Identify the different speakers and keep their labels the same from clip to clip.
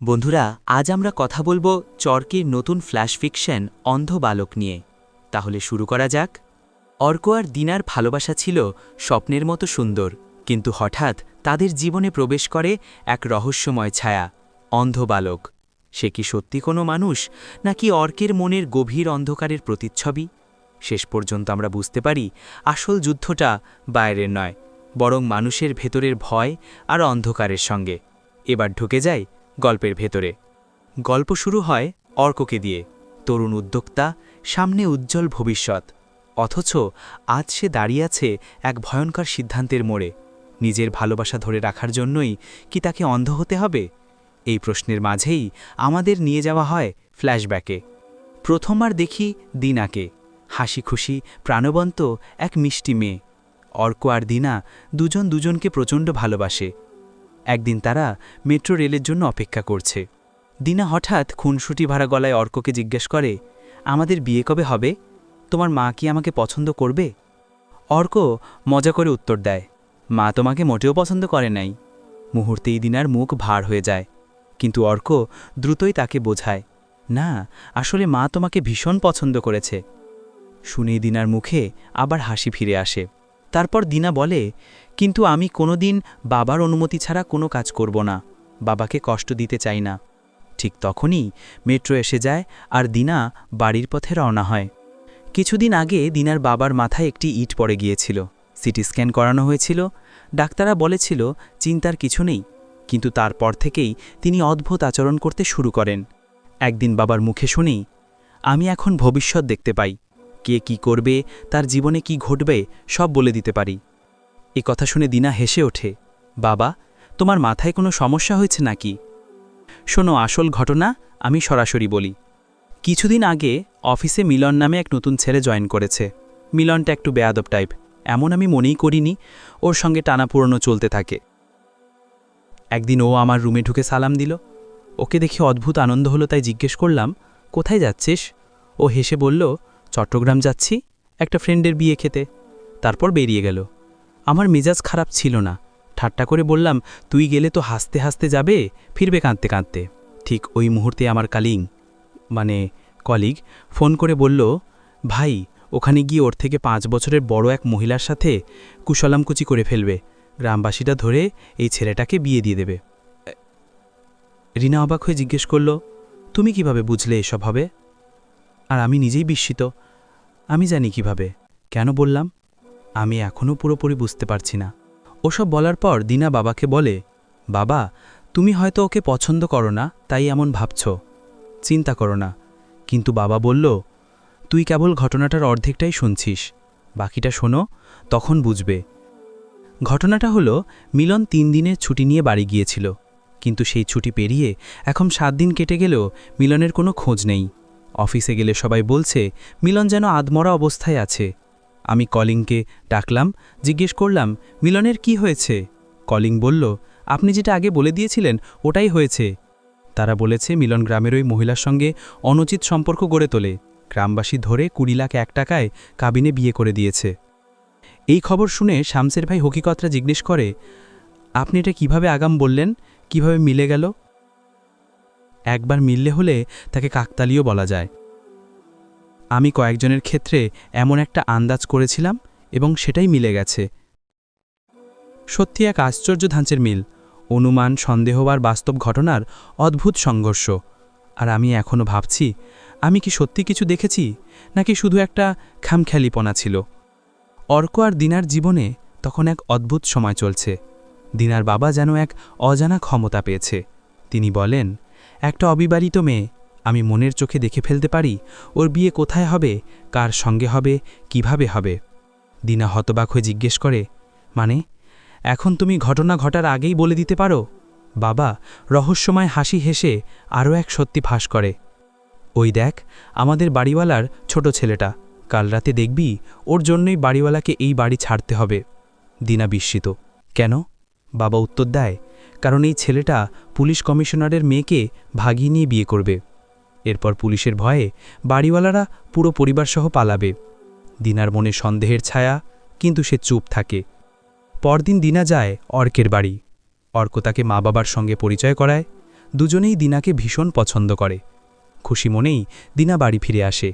Speaker 1: বন্ধুরা, আজ আমরা কথা বলব চরকির নতুন ফ্ল্যাশ ফিকশন অন্ধ বালক নিয়ে। তাহলে শুরু করা যাক। অর্ক আর দিনার ভালোবাসা ছিল স্বপ্নের মতো সুন্দর, কিন্তু হঠাৎ তাদের জীবনে প্রবেশ করে এক রহস্যময় ছায়া, অন্ধ বালক। সে কি সত্যি কোনো মানুষ, নাকি অর্কের মনের গভীর অন্ধকারের প্রতিচ্ছবি? শেষ পর্যন্ত আমরা বুঝতে পারি, আসল যুদ্ধটা বাইরের নয়, বরং মানুষের ভেতরের ভয় আর অন্ধকারের সঙ্গে। এবার ঢুকে যায় গল্পের ভেতরে। গল্প শুরু হয় অর্ককে দিয়ে। তরুণ উদ্যোক্তা, সামনে উজ্জ্বল ভবিষ্যৎ। অথচ আজ সে দাঁড়িয়ে আছে এক ভয়ঙ্কর সিদ্ধান্তের মোড়ে। নিজের ভালোবাসা ধরে রাখার জন্যই কি তাকে অন্ধ হতে হবে? এই প্রশ্নের মাঝেই আমাদের নিয়ে যাওয়া হয় ফ্ল্যাশব্যাকে। প্রথমবার দেখি দিনাকে। হাসি খুশি প্রাণবন্ত এক মিষ্টি মেয়ে। অর্ক আর দিনা দুজন দুজনকে প্রচণ্ড ভালোবাসে। একদিন তারা মেট্রো রেলের জন্য অপেক্ষা করছে। দিনা হঠাৎ খুনসুটি ভাড়া গলায় অর্ককে জিজ্ঞেস করে, আমাদের বিয়ে কবে হবে? তোমার মা কি আমাকে পছন্দ করবে? অর্ক মজা করে উত্তর দেয়, মা তোমাকে মোটেও পছন্দ করে নাই। মুহূর্তেই দিনার মুখ ভার হয়ে যায়। কিন্তু অর্ক দ্রুতই তাকে বোঝায়, না, আসলে মা তোমাকে ভীষণ পছন্দ করেছে। শুনেই দিনার মুখে আবার হাসি ফিরে আসে। তারপর দিনা বলে কিন্তু আমি কোনোদিন বাবার অনুমতি ছাড়া কোনো কাজ করব না, বাবাকে কষ্ট দিতে চাই না। ঠিক তখনই মেট্রো এসে যায় আর দিনা বাড়ির পথে রওনা হয়। কিছুদিন আগে দিনার বাবার মাথায় একটি ইট পড়ে গিয়েছিল, সিটি স্ক্যান করানো হয়েছিল, ডাক্তাররা বলেছিল চিন্তার কিছু নেই, কিন্তু তারপর থেকেই তিনি অদ্ভুত আচরণ করতে শুরু করেন। একদিন বাবার মুখে শুনেই, আমি এখন ভবিষ্যৎ দেখতে পাই, কে কি করবে, তার জীবনে কি ঘটবে, সব বলে দিতে পারি। এ কথা শুনে দিনা হেসে ওঠে, বাবা, তোমার মাথায় কোনো সমস্যা হয়েছে নাকি? শোনো, আসল ঘটনা আমি সরাসরি বলি। কিছুদিন আগে অফিসে মিলন নামে এক নতুন ছেলে জয়েন করেছে। মিলনটা একটু বেয়াদব টাইপ, এমন আমি মনেই করিনি ওর সঙ্গে টানা পুরনো চলতে থাকে। একদিন ও আমার রুমে ঢুকে সালাম দিল। ওকে দেখে অদ্ভুত আনন্দ হলো, তাই জিজ্ঞেস করলাম, কোথায় যাচ্ছিস? ও হেসে বলল, চট্টগ্রাম যাচ্ছি, একটা ফ্রেন্ডের বিয়ে খেতে। তারপর বেরিয়ে গেল। আমার মেজাজ খারাপ ছিল না। ঠাট্টা করে বললাম, তুই গেলে তো হাসতে হাসতে যাবে, ফিরবে কাঁদতে কাঁদতে। ঠিক ওই মুহূর্তে আমার কালিং মানে কলিগ, ফোন করে বলল, ভাই, ওখানে গিয়ে ওর থেকে পাঁচ বছরের বড় এক মহিলার সাথে কুশলামকুচি করে ফেলবে। গ্রামবাসীটা ধরে এই ছেলেটাকে বিয়ে দিয়ে দেবে। রিনা অবাক হয়ে জিজ্ঞেস করল, তুমি কীভাবে বুঝলে এসব হবে? আর আমি নিজেই বিস্মিত, আমি জানি কীভাবে। কেন বললাম? আমি এখনও পুরোপুরি বুঝতে পারছি না। ওসব বলার পর দিনা বাবাকে বলে, বাবা, তুমি হয়তো ওকে পছন্দ করো না, তাই এমন ভাবছ। চিন্তা করো না। কিন্তু বাবা বলল, তুই কেবল ঘটনাটার অর্ধেকটাই শুনছিস। বাকিটা শোনো, তখন বুঝবে। ঘটনাটা হলো, মিলন তিন দিনের ছুটি নিয়ে বাড়ি গিয়েছিল। কিন্তু সেই ছুটি পেরিয়ে এখন সাত দিন কেটে গেলেও মিলনের কোনো খোঁজ নেই। অফিসে গেলে সবাই বলছে, মিলন যেন আদমরা অবস্থায় আছে। আমি কলিংকে ডাকলাম, জিজ্ঞেস করলাম, মিলনের কি হয়েছে? কলিং বলল, আপনি যেটা আগে বলে দিয়েছিলেন, ওটাই হয়েছে। তারা বলেছে, মিলন গ্রামের ওই মহিলার সঙ্গে অনুচিত সম্পর্ক গড়ে তোলে। গ্রামবাসী ধরে কুড়ি লাখ এক টাকায় কাবিনে বিয়ে করে দিয়েছে। এই খবর শুনে শামসের ভাই হকিকতরা জিজ্ঞেস করে, আপনি এটা কীভাবে আগাম বললেন? কীভাবে মিলে গেল? একবার মিললে হলে তাকে কাকতালিও বলা যায়। আমি কয়েকজনের ক্ষেত্রে এমন একটা আন্দাজ করেছিলাম এবং সেটাই মিলে গেছে। সত্যি এক আশ্চর্য ধাঁচের মিল। অনুমান সন্দেহ আর বাস্তব ঘটনার অদ্ভুত সংঘর্ষ। আর আমি এখনও ভাবছি, আমি কি সত্যি কিছু দেখেছি, নাকি শুধু একটা খামখেয়ালিপনা ছিল? অর্ক আর দিনার জীবনে তখন এক অদ্ভুত সময় চলছে। দিনার বাবা যেন এক অজানা ক্ষমতা পেয়েছে। তিনি বলেন, একটা অবিবাহিত মেয়ে আমি মনের চোখে দেখে ফেলতে পারি? ওর বিয়ে কোথায় হবে? কার সঙ্গে হবে? কীভাবে হবে? দিনা হতবাক হয়ে জিজ্ঞেস করে মানে এখন তুমি ঘটনা ঘটার আগেই বলে দিতে পারো? বাবা, রহস্যময় হাসি হেসে আরও এক সত্যি ফাঁস করে। ওই দেখ, আমাদের বাড়িওয়ালার ছোট ছেলেটা। কাল রাতে দেখবি, ওর জন্যই বাড়িওয়ালাকে এই বাড়ি ছাড়তে হবে। দিনা বিস্মিত। কেন? বাবা উত্তর দেয়, কারণ এই ছেলেটা পুলিশ কমিশনারের মেয়েকে ভাগিয়ে নিয়ে বিয়ে করবে। এরপর পুলিশের ভয়ে বাড়িওয়ালারা পুরো পরিবারসহ পালাবে। দিনার মনে সন্দেহের ছায়া, কিন্তু সে চুপ থাকে। পরদিন দিনা যায় অর্কের বাড়ি। অর্ক তাকে মা বাবার সঙ্গে পরিচয় করায়।
Speaker 2: দুজনেই দিনাকে ভীষণ পছন্দ করে। খুশি মনেই দিনা বাড়ি ফিরে আসে।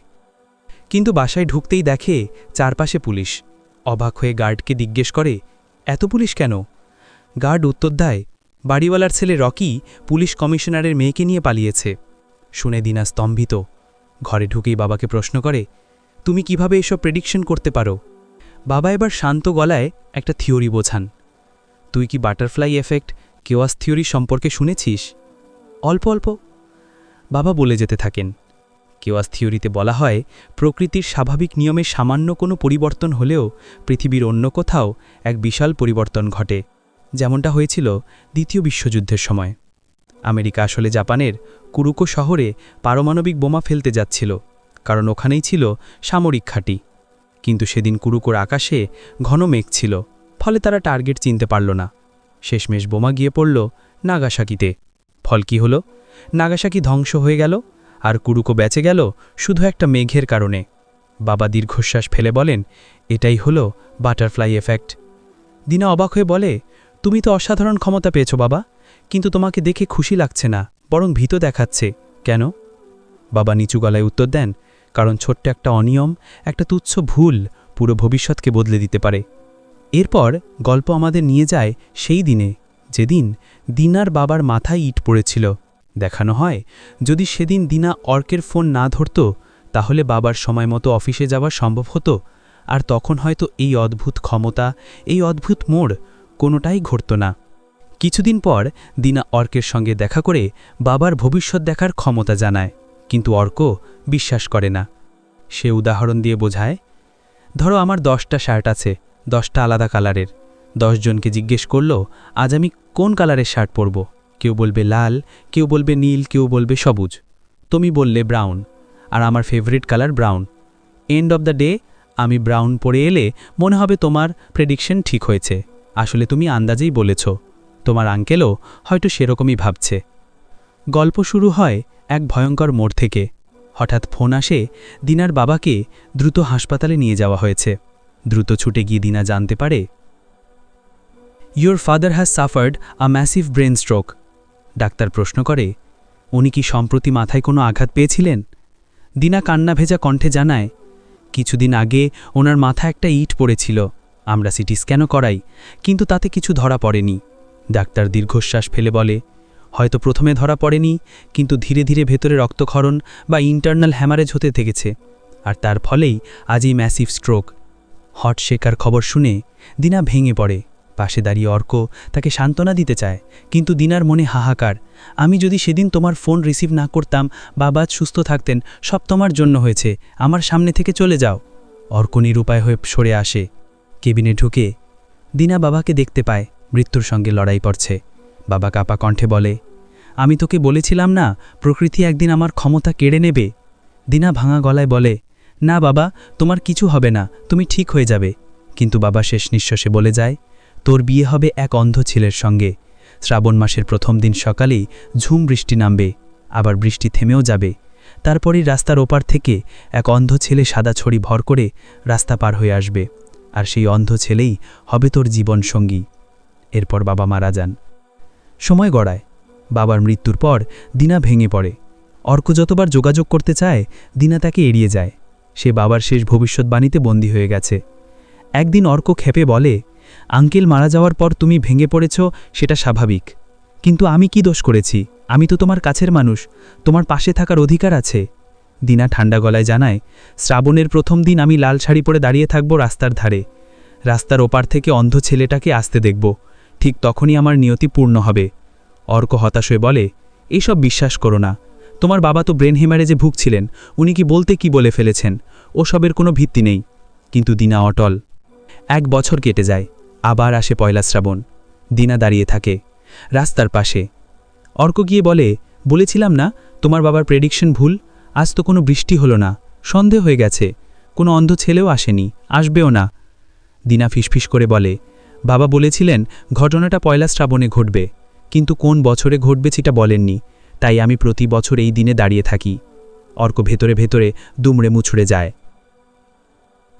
Speaker 2: কিন্তু বাসায় ঢুকতেই দেখে চারপাশে পুলিশ। অবাক হয়ে গার্ডকে জিজ্ঞেস করে, এত পুলিশ কেন? গার্ড উত্তর দেয়, বাড়িওয়ালার ছেলে রকি পুলিশ কমিশনারের মেয়েকে নিয়ে পালিয়েছে। শুনে দিনা স্তম্ভিত। ঘরে ঢুকেই বাবাকে প্রশ্ন করে, তুমি কীভাবে এসব প্রেডিকশন করতে পারো? বাবা এবার শান্ত গলায় একটা থিওরি বোঝান। তুই কি বাটারফ্লাই এফেক্ট কেওয়াস থিওরি সম্পর্কে শুনেছিস? অল্প অল্প। বাবা বলে যেতে থাকেন। কেওয়াস থিওরিতে বলা হয়, প্রকৃতির স্বাভাবিক নিয়মে সামান্য কোনো পরিবর্তন হলেও পৃথিবীর অন্য কোথাও এক বিশাল পরিবর্তন ঘটে। যেমনটা হয়েছিল দ্বিতীয় বিশ্বযুদ্ধের সময়। আমেরিকা আসলে জাপানের কুরুকো শহরে পারমাণবিক বোমা ফেলতে যাচ্ছিল, কারণ ওখানেই ছিল সামরিক ঘাঁটি। কিন্তু সেদিন কুরুকোর আকাশে ঘন মেঘ ছিল, ফলে তারা টার্গেট চিনতে পারল না। শেষমেশ বোমা গিয়ে পড়ল নাগাসাকিতে। ফল কি হলো? নাগাসাকি ধ্বংস হয়ে গেল, আর কুরুকো বেঁচে গেল শুধু একটা মেঘের কারণে। বাবা দীর্ঘশ্বাস ফেলে বলেন, এটাই হলো বাটারফ্লাই এফেক্ট। দিনা অবাক হয়ে বলে, তুমি তো অসাধারণ ক্ষমতা পেয়েছ বাবা। কিন্তু তোমাকে দেখে খুশি লাগছে না, বরং ভীত দেখাচ্ছে। কেন? বাবা নিচু গলায় উত্তর দেন, কারণ ছোট্ট একটা অনিয়ম, একটা তুচ্ছ ভুল পুরো ভবিষ্যৎকে বদলে দিতে পারে। এরপর গল্প আমাদের নিয়ে যায় সেই দিনে, যেদিন দিনার বাবার মাথায় ইট পড়েছিল। দেখানো হয়, যদি সেদিন দিনা অর্কের ফোন না ধরত, তাহলে বাবার সময় মতো অফিসে যাওয়া সম্ভব হতো, আর তখন হয়তো এই অদ্ভুত ক্ষমতা, এই অদ্ভুত মোড় কোনোটাই ঘটত না। কিছুদিন পর দিনা অর্কের সঙ্গে দেখা করে বাবার ভবিষ্যৎ দেখার ক্ষমতা জানায়, কিন্তু অর্ক বিশ্বাস করে না। সে উদাহরণ দিয়ে বোঝায়, ধরো আমার দশটা শার্ট আছে, দশটা আলাদা কালারের। জনকে জিজ্ঞেস করল, আজ আমি কোন কালারের শার্ট পরব? কেউ বলবে লাল, কেউ বলবে নীল, কেউ বলবে সবুজ। তুমি বললে ব্রাউন, আর আমার favourite colour brown. End of the day, আমি ব্রাউন পরে এলে মনে হবে তোমার প্রেডিকশন ঠিক হয়েছে। আসলে তুমি আন্দাজেই বলেছ। তোমার আঙ্কেলও হয়তো সেরকমই ভাবছে। গল্প শুরু হয় এক ভয়ঙ্কর মোড় থেকে। হঠাৎ ফোন আসে দিনার বাবাকে দ্রুত হাসপাতালে নিয়ে যাওয়া হয়েছে। দ্রুত ছুটে গিয়ে দিনা জানতে পারে your father has suffered a massive brain stroke doctor প্রশ্ন করে, উনি কি সম্প্রতি মাথায় কোনো আঘাত পেয়েছিলেন? দিনা কান্না ভেজা কণ্ঠে জানায়, কিছুদিন আগে ওনার মাথা একটা ইট পড়েছিল। আমরা সিটি স্ক্যানও করাই, কিন্তু তাতে কিছু ধরা পড়েনি। ডাক্তার দীর্ঘশ্বাস ফেলে বলে, হয়তো প্রথমে ধরা পড়েনি, কিন্তু ধীরে ধীরে ভেতরে রক্তক্ষরণ বা ইন্টারনাল হ্যামারেজ হতে থেকেছে, আর তার ফলেই আজ এই ম্যাসিভ স্ট্রোক হট শেকার খবর শুনে দিনা ভেঙে পড়ে। পাশে দাঁড়িয়ে অর্ক তাকে সান্ত্বনা দিতে চায়, কিন্তু দিনার মনে হাহাকার, আমি যদি সেদিন তোমার ফোন রিসিভ না করতাম, বাবা সুস্থ থাকতেন, সব তোমার জন্য হয়েছে, আমার সামনে থেকে চলে যাও। অর্ক নিরুপায় হয়ে সরে আসে। কেবিনে ঢুকে দিনা বাবাকে দেখতে পায়। মৃত্যুর সঙ্গে লড়াই পড়ছে বাবা কাপা কণ্ঠে বলে, আমি তোকে বলেছিলাম না, প্রকৃতি একদিন আমার ক্ষমতা কেড়ে নেবে? দিনা ভাঙা গলায় বলে, না বাবা, তোমার কিছু হবে না, তুমি ঠিক হয়ে যাবে। কিন্তু বাবা শেষ নিঃশ্বাসে বলে যায়, তোর বিয়ে হবে এক অন্ধ ছেলের সঙ্গে। শ্রাবণ মাসের প্রথম দিন সকালেই ঝুম বৃষ্টি নামবে, আবার বৃষ্টি থেমেও যাবে। তারপরই রাস্তার ওপার থেকে এক অন্ধ ছেলে সাদা ছড়ি ভর করে রাস্তা পার হয়ে আসবে। আর সেই অন্ধ ছেলেই হবে তোর জীবন সঙ্গী এরপর বাবা মারা যান। সময় গড়ায়। বাবার মৃত্যুর পর দিনা ভেঙে পড়ে। অর্ক যতবার যোগাযোগ করতে চায়, দিনা তাকে এড়িয়ে যায়। সে বাবার শেষ ভবিষ্যৎবাণীতে বন্দী হয়ে গেছে। একদিন অর্ক খেপে বলে, আঙ্কেল মারা যাওয়ার পর তুমি ভেঙে পড়েছ, সেটা স্বাভাবিক। কিন্তু আমি কি দোষ করেছি? আমি তো তোমার কাছের মানুষ। তোমার পাশে থাকার অধিকার আছে। দিনা ঠান্ডা গলায় জানায়, শ্রাবণের প্রথম দিন আমি লাল শাড়ি পরে দাঁড়িয়ে থাকব রাস্তার ধারে। রাস্তার ওপার থেকে অন্ধ ছেলেটাকে আসতে দেখব। ঠিক তখনই আমার নিয়তি পূর্ণ হবে। অর্ক হতাশ হয়ে বলে এইসব বিশ্বাস করো না। তোমার বাবা তো ব্রেন হেমারেজে ভুগছিলেন, উনি কি বলতে কি বলে ফেলেছেন? ওসবের কোনো ভিত্তি নেই। কিন্তু দিনা অটল। এক বছর কেটে যায়, আবার আসে পয়লা শ্রাবণ। দিনা দাঁড়িয়ে থাকে, রাস্তার পাশে। অর্ক গিয়ে বলে, বলেছিলাম না, তোমার বাবার প্রেডিকশন ভুল? আজ তো কোনো বৃষ্টি হলো না। সন্দেহ হয়ে গেছে। কোনো অন্ধ ছেলেও আসেনি, আসবেও না। দিনা ফিসফিস করে বলে বাবা বলেছিলেন, ঘটনাটা পয়লা শ্রাবণে ঘটবে। কিন্তু কোন বছরে ঘটবে সেটা বলেননি। তাই আমি প্রতি বছর এই দিনে দাঁড়িয়ে থাকি। অর্ক ভেতরে ভেতরে দুমড়ে মুছড়ে যায়।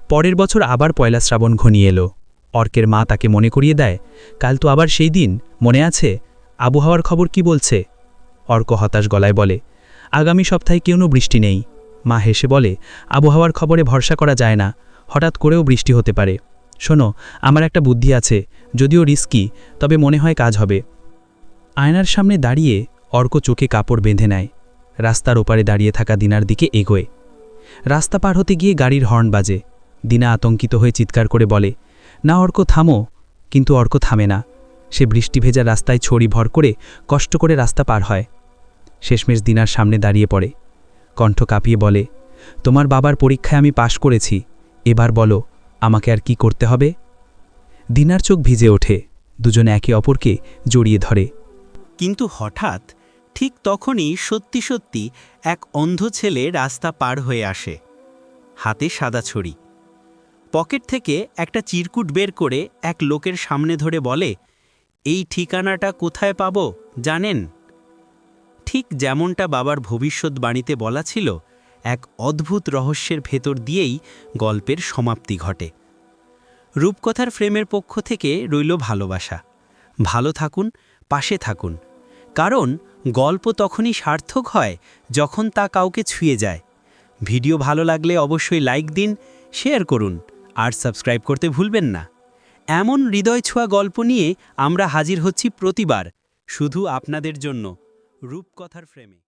Speaker 2: পরের বছর আবার পয়লা শ্রাবণ ঘনিয়ে এলো। অর্কের মা তাকে মনে করিয়ে দেয়, কাল তো আবার সেই দিন, মনে আছে? আবহাওয়ার খবর কি বলছে? অর্ক হতাশ গলায় বলে, আগামী সপ্তাহে কেউ বৃষ্টি নেই। মা হেসে বলে, আবহাওয়ার খবরে ভরসা করা যায় না। হঠাৎ করেও বৃষ্টি হতে পারে। শোনো, আমার একটা বুদ্ধি আছে, যদিও রিস্কি তবে মনে হয় কাজ হবে। আয়নার সামনে দাঁড়িয়ে অর্ক চোখে কাপড় বেঁধে নেয়। রাস্তার ওপারে দাঁড়িয়ে থাকা দিনার দিকে এগোয়। রাস্তা পার হতে গিয়ে গাড়ির হর্ন বাজে। দিনা আতঙ্কিত হয়ে চিৎকার করে বলে, না অর্ক, থামো। কিন্তু অর্ক থামে না। সে বৃষ্টি ভেজা রাস্তায় ছড়ি ভর করে কষ্ট করে রাস্তা পার হয়। শেষমেশ দিনার সামনে দাঁড়িয়ে পড়ে। কণ্ঠ কাঁপিয়ে বলে, তোমার বাবার পরীক্ষায় আমি পাশ করেছি। এবার বলো আমাকে আর কি করতে হবে? দিনার চোখ ভিজে ওঠে, দুজনে একে অপরকে জড়িয়ে ধরে।
Speaker 3: কিন্তু হঠাৎ, ঠিক তখনই সত্যি সত্যি এক অন্ধ ছেলে রাস্তা পার হয়ে আসে, হাতে সাদা ছড়ি পকেট থেকে একটা চিরকুট বের করে এক লোকের সামনে ধরে বলে, এই ঠিকানাটা কোথায় পাব, জানেন? ঠিক যেমনটা বাবার ভবিষ্যৎবাণীতে বলা ছিল এক অদ্ভুত রহস্যের ভেতর দিয়েই গল্পের সমাপ্তি ঘটে। রূপকথার ফ্রেমের পক্ষ থেকে রইল ভালোবাসা। ভালো থাকুন, পাশে থাকুন। কারণ গল্প তখনই সার্থক হয় যখন তা কাউকে ছুঁয়ে যায়। ভিডিও ভালো লাগলে অবশ্যই লাইক দিন, শেয়ার করুন, আর সাবস্ক্রাইব করতে ভুলবেন না। এমন হৃদয় ছোঁয়া গল্প নিয়ে আমরা হাজির হচ্ছি প্রতিবার, শুধু আপনাদের জন্য, রূপকথার ফ্রেমে।